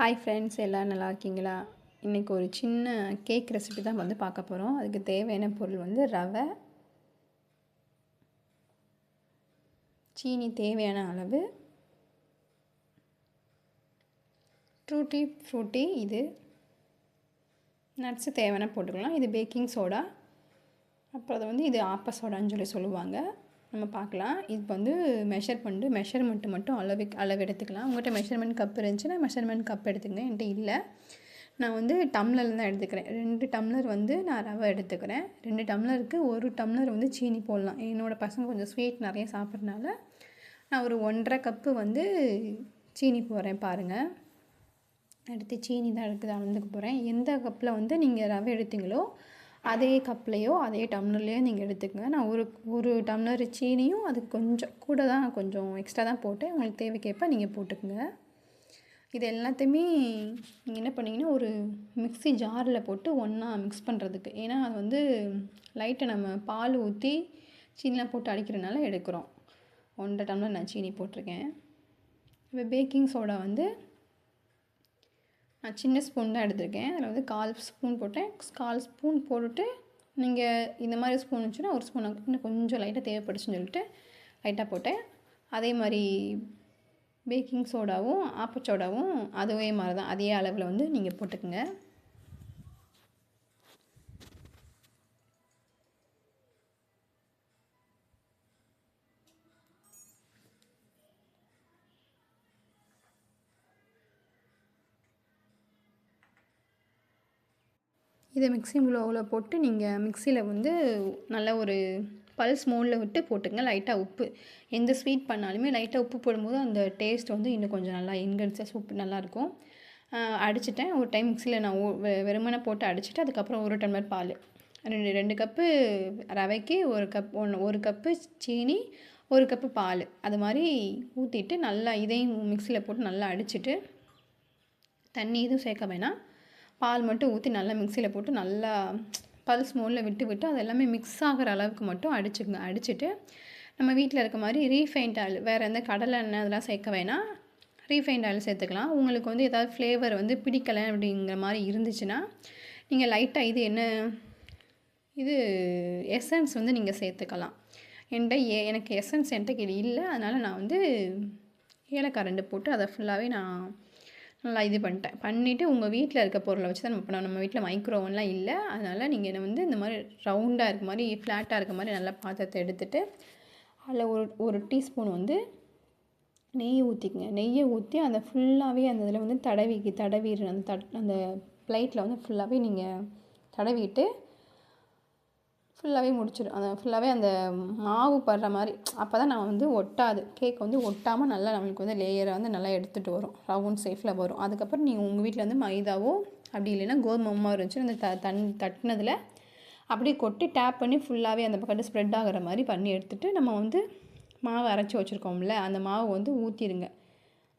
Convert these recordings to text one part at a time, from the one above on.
Hi friends எல்லோரும் நல்லா இருக்கீங்களா? இன்றைக்கி ஒரு சின்ன கேக் ரெசிபி தான் வந்து பார்க்க போகிறோம் அதுக்கு தேவையான பொருள் வந்து ரவை சீனி தேவையான அளவு ட்ரூட்டி ஃப்ரூட்டி இது நட்ஸு தேவையான போட்டுக்கலாம். இது பேக்கிங் சோடா அப்புறம் அது வந்து இது ஆப்ப சோடான்னு சொல்லி சொல்லுவாங்க. நம்ம பார்க்கலாம். இது வந்து மெஷர் பண்ணிட்டு மெஷர்மெண்ட்டு மட்டும் அளவு அளவு எடுத்துக்கலாம். உங்கள்கிட்ட மெஷர்மெண்ட் கப் இருந்துச்சுன்னா மெஷர்மெண்ட் கப் எடுத்துக்கங்க. என்கிட்ட இல்லை. நான் வந்து டம்ளரில் தான் எடுத்துக்கிறேன். ரெண்டு டம்ளர் வந்து நான் ரவை எடுத்துக்கிறேன். ரெண்டு டம்ளருக்கு ஒரு டம்ளர் வந்து சீனி போடலாம். என்னோடய பசங்க கொஞ்சம் ஸ்வீட் நிறைய சாப்பிட்றதுனால நான் ஒரு ஒன்றரை கப்பு வந்து சீனி போடுறேன் பாருங்கள் அடுத்து சீனி தான் எடுத்து அளந்துக்க போகிறேன் எந்த கப்பில் வந்து நீங்கள் ரவை எடுத்தீங்களோ அதே கப்லேயோ அதே டம்ளர்லேயோ நீங்கள் எடுத்துக்கங்க. நான் ஒரு ஒரு டம்ளர் சீனியும் அது கொஞ்சம் கூட தான் கொஞ்சம் எக்ஸ்ட்ரா தான் போட்டேன். உங்களுக்கு தேவைக்கேற்ப நீங்கள் போட்டுக்கோங்க. இது எல்லாத்தையுமே நீங்கள் என்ன பண்ணிங்கன்னா ஒரு மிக்ஸி ஜாரில் போட்டு ஒன்றா மிக்ஸ் பண்ணுறதுக்கு ஏன்னா அது வந்து லைட்டை நம்ம பால் ஊற்றி சீனிலாம் போட்டு அடிக்கிறதுனால எடுக்கிறோம். ஒன்றரை டம்ளர் நான் சீனி போட்டிருக்கேன். இப்போ பேக்கிங் சோடா வந்து நான் சின்ன ஸ்பூன் தான் எடுத்திருக்கேன். அதில் வந்து கால் ஸ்பூன் போட்டேன். கால் ஸ்பூன் போட்டுட்டு நீங்கள் இந்த மாதிரி ஸ்பூன் வச்சுன்னா ஒரு ஸ்பூன் இன்னும் கொஞ்சம் லைட்டாக தேவைப்படுச்சுன்னு சொல்லிட்டு லைட்டாக போட்டேன். அதே மாதிரி பேக்கிங் சோடாவும் ஆப்பச்சோடாவும் அதுவே மாதிரி தான். அதே அளவில் வந்து நீங்கள் போட்டுக்கோங்க. இதை மிக்ஸி உலோவில் போட்டு நீங்கள் மிக்சியில் வந்து நல்ல ஒரு பல்ஸ் மோடில் விட்டு போட்டுங்க. லைட்டாக உப்பு. எந்த ஸ்வீட் பண்ணாலுமே லைட்டாக உப்பு போடும்போது அந்த டேஸ்ட் வந்து இன்னும் கொஞ்சம் நல்லா இன்கிரீடியன்ஸாக சூப்பு நல்லாயிருக்கும் அடிச்சிட்டேன். ஒரு டைம் மிக்சியில் நான் வெறுமனை போட்டு அடிச்சுட்டு அதுக்கப்புறம் ஒரு டம்ளர் பால். ரெண்டு ரெண்டு கப்பு ரவைக்கு ஒரு கப் ஒன்று ஒரு கப்பு சீனி ஒரு கப்பு பால். அது மாதிரி ஊற்றிட்டு நல்லா இதையும் மிக்சியில் போட்டு நல்லா அடிச்சுட்டு தண்ணி எதுவும் சேர்க்க வேணாம். பால் மட்டும் ஊற்றி நல்லா மிக்சியில் போட்டு நல்லா பல்ஸ் மோனில் விட்டு விட்டு அது எல்லாமே மிக்ஸ் ஆகிற அளவுக்கு மட்டும் அடிச்சுக்கங்க. அடிச்சுட்டு நம்ம வீட்டில் இருக்க மாதிரி ரீஃபைண்ட் ஆயில் வேறு எந்த கடலை எண்ணெய் அதெல்லாம் சேர்க்க வேணாம். ரீஃபைண்ட் ஆயில் சேர்த்துக்கலாம். உங்களுக்கு வந்து ஏதாவது ஃப்ளேவர் வந்து பிடிக்கலை அப்படிங்கிற மாதிரி இருந்துச்சுன்னா நீங்கள் லைட்டாக இது என்ன இது எசன்ஸ் வந்து நீங்கள் சேர்த்துக்கலாம். என்கிட்ட ஏ எனக்கு எசன்ஸ் என்கிட்ட இல்லை. அதனால் நான் வந்து ஏலக்காய் ரெண்டு போட்டு அதை ஃபுல்லாகவே நான் நல்லா இது பண்ணிட்டேன். பண்ணிவிட்டு உங்கள் வீட்டில் இருக்க பொருளை வச்சு தான் நம்ம பண்ணோம் நம்ம வீட்டில் மைக்ரோவன்லாம் இல்லை. அதனால் நீங்கள் என்ன வந்து இந்த மாதிரி ரவுண்டாக இருக்க மாதிரி ஃப்ளாட்டாக இருக்க மாதிரி நல்லா பாத்திரத்தை எடுத்துகிட்டு அதில் ஒரு ஒரு டீஸ்பூன் வந்து நெய் ஊற்றிக்குங்க நெய்யை ஊற்றி அந்த ஃபுல்லாகவே அந்த இதில் வந்து தடவிக்கு தடவிடுற அந்த தட் அந்த ப்ளைட்டில் வந்து ஃபுல்லாகவே நீங்கள் தடவிட்டு ஃபுல்லாகவே முடிச்சிடும் அந்த ஃபுல்லாகவே அந்த மாவு படுற மாதிரி அப்போ தான் நான் வந்து ஒட்டாது. கேக் வந்து ஒட்டாமல் நல்லா நம்மளுக்கு வந்து லேயரை வந்து நல்லா எடுத்துகிட்டு வரும். ரவுண்ட் சேஃபில் வரும். அதுக்கப்புறம் நீங்கள் உங்கள் வீட்டில் வந்து மைதாவோ அப்படி இல்லைன்னா கோதுமை மாவு இருந்துச்சு அந்த த தன் தட்டினதில் அப்படியே கொட்டி டேப் பண்ணி ஃபுல்லாகவே அந்த பக்கத்து ஸ்ப்ரெட் ஆகிற மாதிரி பண்ணி எடுத்துகிட்டு நம்ம வந்து மாவு அரைச்சி வச்சுருக்கோம்ல அந்த மாவு வந்து ஊற்றிடுங்க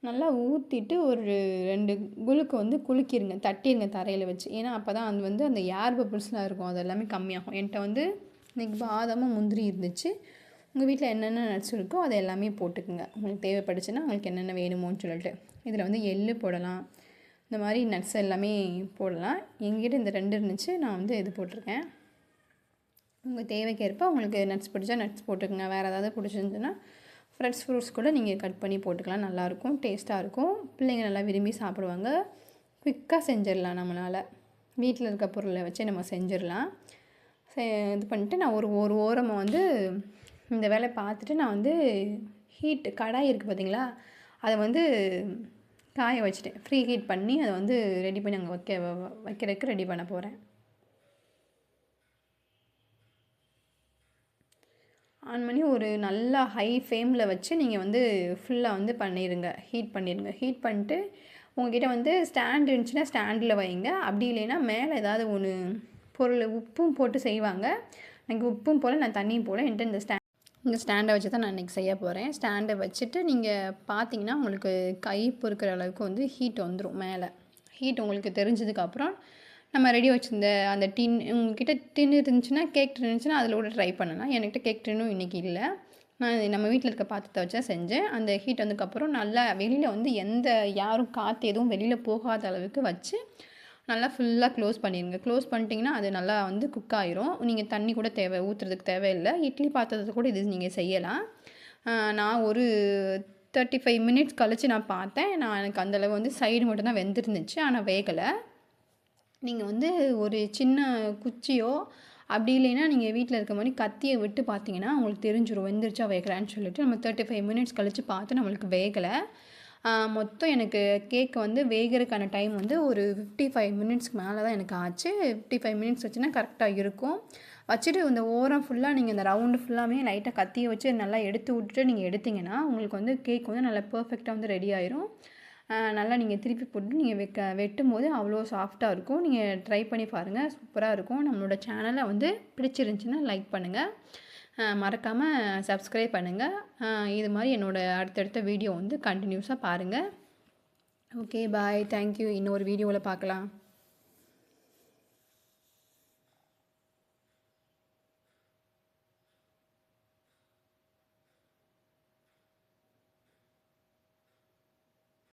நல்லா ஊற்றிட்டு ஒரு ரெண்டு குலுக்கு வந்து குலுக்கிடுங்க தட்டிடுங்க தரையில் வச்சு. ஏன்னா அப்போ தான் அது வந்து அந்த ஏர் பபிள்ஸ்லாம் இருக்கும் அது எல்லாமே கம்மியாகும். என்கிட்ட வந்து இன்றைக்கி பாதமாக முந்திரி இருந்துச்சு. உங்கள் வீட்டில் என்னென்ன நட்ஸ் இருக்கோ அதை எல்லாமே போட்டுக்குங்க. உங்களுக்கு தேவைப்படுச்சுன்னா உங்களுக்கு என்னென்ன வேணுமோன்னு சொல்லிட்டு. இதில் வந்து எள்ளு போடலாம். இந்த மாதிரி நட்ஸ் எல்லாமே போடலாம். எங்கிட்ட இந்த ரெண்டு இருந்துச்சு நான் வந்து இது போட்டிருக்கேன். உங்கள் தேவைக்கேற்ப உங்களுக்கு நட்ஸ் பிடிச்சா நட்ஸ் போட்டுக்கோங்க. வேறு ஏதாவது பிடிச்சிருந்துச்சுன்னா ஃப்ரெஷ் ஃப்ரூட்ஸ் கூட நீங்கள் கட் பண்ணி போட்டுக்கலாம். நல்லாயிருக்கும் டேஸ்ட்டாக இருக்கும். பிள்ளைங்க நல்லா விரும்பி சாப்பிடுவாங்க. குயிக்காக செஞ்சிடலாம் நம்மளால். வீட்டில் இருக்க பொருளை வச்சு நம்ம செஞ்சிடலாம். இது பண்ணிட்டு நான் ஒரு ஒரு ஓரமாக வந்து இந்த வேலை பார்த்துட்டு நான் வந்து ஹீட் கடாய் இருக்குது பார்த்தீங்களா? அதை வந்து காய வச்சுட்டேன். ஃப்ரீ ஹீட் பண்ணி அதை வந்து ரெடி பண்ணி அங்கே வைக்க வைக்கிறதுக்கு ரெடி பண்ண போகிறேன் ஆன் பண்ணி ஒரு நல்லா ஹை ஃப்ளேமில் வச்சு நீங்கள் வந்து ஃபுல்லாக வந்து பண்ணிடுங்க ஹீட் பண்ணிடுங்க ஹீட் பண்ணிட்டு உங்ககிட்ட வந்து ஸ்டாண்ட் இருந்துச்சுன்னா ஸ்டாண்டில் வைங்க. அப்படி இல்லைன்னா மேலே ஏதாவது ஒன்று பொருள் உப்பும் போட்டு செய்வாங்க. எனக்கு உப்பும் போல் நான் தண்ணியும் போல் என்கிட்ட இந்த ஸ்டாண்ட் இந்த ஸ்டாண்டை வச்சு தான் நான் இன்றைக்கி செய்ய போகிறேன் ஸ்டாண்டை வச்சுட்டு நீங்கள் பார்த்தீங்கன்னா உங்களுக்கு கை பொறுக்கிற அளவுக்கு வந்து ஹீட் வந்துடும் மேலே. ஹீட் உங்களுக்கு தெரிஞ்சதுக்கப்புறம் நம்ம ரெடி வச்சுருந்த அந்த டின் உங்ககிட்ட டின் இருந்துச்சுன்னா கேக் டின் இருந்துச்சுன்னா அதில் கூட ட்ரை பண்ணலாம். என்கிட்ட கேக் டின்னும் இன்றைக்கி இல்லை. நான் நம்ம வீட்டில் இருக்க பாத்திரத்தை வச்சா செஞ்சேன். அந்த ஹீட் வந்ததுக்கப்புறம் நல்லா வெளியில் வந்து எந்த யாரும் காற்று எதுவும் வெளியில் போகாத அளவுக்கு வச்சு நல்லா ஃபுல்லாக க்ளோஸ் பண்ணிடுங்க க்ளோஸ் பண்ணிட்டீங்கன்னா அது நல்லா வந்து குக் ஆயிரும். நீங்கள் தண்ணி கூட தேவை ஊற்றுறதுக்கு தேவையில்லை. இட்லி பாத்திரத்தை கூட இது நீங்கள் செய்யலாம். நான் ஒரு தேர்ட்டி ஃபைவ் மினிட்ஸ் கழித்து நான் பார்த்தேன். நான் எனக்கு அந்தளவு வந்து சைடு மட்டும்தான் வெந்திருந்துச்சு. ஆனால் வேகலை. நீங்கள் வந்து ஒரு சின்ன குச்சியோ அப்படி இல்லைன்னா நீங்கள் வீட்டில் இருக்க மாதிரி கத்தியை விட்டு பார்த்தீங்கன்னா உங்களுக்கு தெரிஞ்சிடும் வெந்துருச்சா வேகலான்னு சொல்லிட்டு. நம்ம தேர்ட்டி ஃபைவ் மினிட்ஸ் கழித்து பார்த்து நம்மளுக்கு வேகலை. மொத்தம் எனக்கு கேக் வந்து வேகிறதுக்கான டைம் வந்து ஒரு ஃபிஃப்டி ஃபைவ் மினிட்ஸ்க்கு மேலே தான் எனக்கு ஆச்சு. ஃபிஃப்டி ஃபைவ் மினிட்ஸ் வச்சுன்னா கரெக்டாக இருக்கும். வச்சுட்டு இந்த ஓரம் ஃபுல்லாக நீங்கள் இந்த ரவுண்டு ஃபுல்லாமே லைட்டாக கத்தியை வச்சு நல்லா எடுத்து விட்டுட்டு நீங்கள் எடுத்தீங்கன்னா உங்களுக்கு வந்து கேக் வந்து நல்லா பர்ஃபெக்டாக வந்து ரெடி ஆயிரும். நல்லா நீங்கள் திருப்பி போட்டு நீங்கள் வெக்க வெட்டும் போது அவ்வளோ சாஃப்டாக இருக்கும். நீங்கள் ட்ரை பண்ணி பாருங்கள் சூப்பராக இருக்கும். நம்மளோட சேனலை வந்து பிடிச்சிருந்துச்சின்னா லைக் பண்ணுங்கள் மறக்காமல் சப்ஸ்கிரைப் பண்ணுங்கள் இது மாதிரி என்னோடய அடுத்தடுத்த வீடியோ வந்து கண்டினியூஸாக பாருங்கள் ஓகே பாய் தேங்க்யூ இன்னொரு வீடியோவில் பார்க்கலாம்